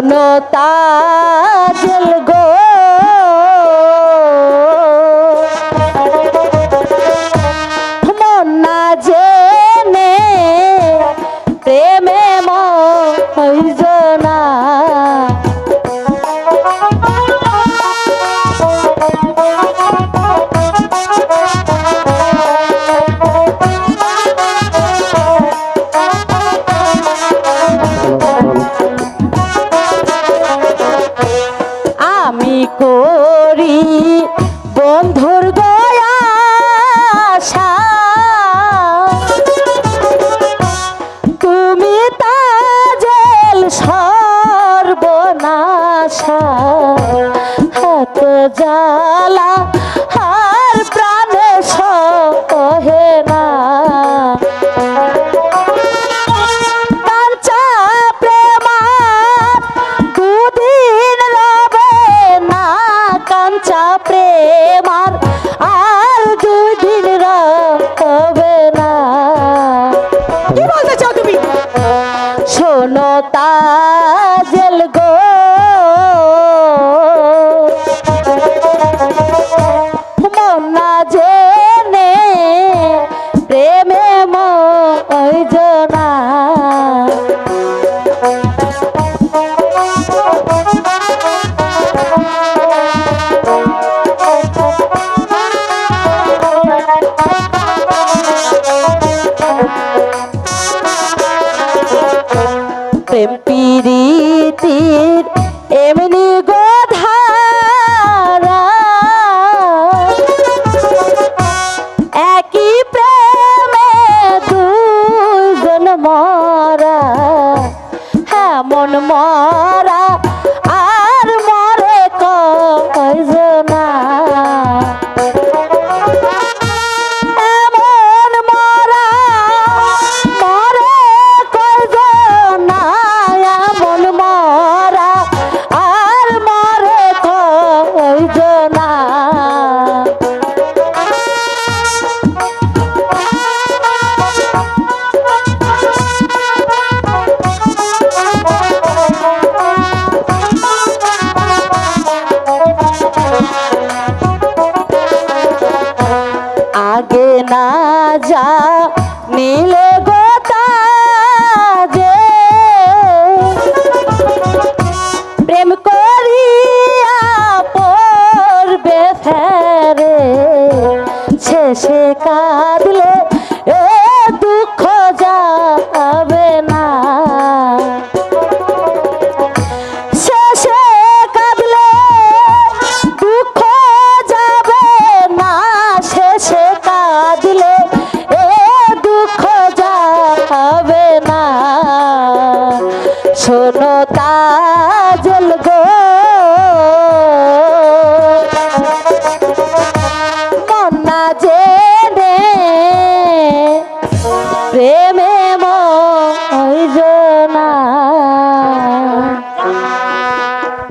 শোনো করি বন্ধুর গয়া। তুমি তাজেল সর্বনাশা হাত জ্বালা হার প্রাণে மாத পিরিতির এমনি গোধারা একই প্রেমে দুজন মরা। হ্যাঁ মন মরা। আশা নীলে গোতা যে প্রেম করিয়া পড়বে ফেরে শেষে কা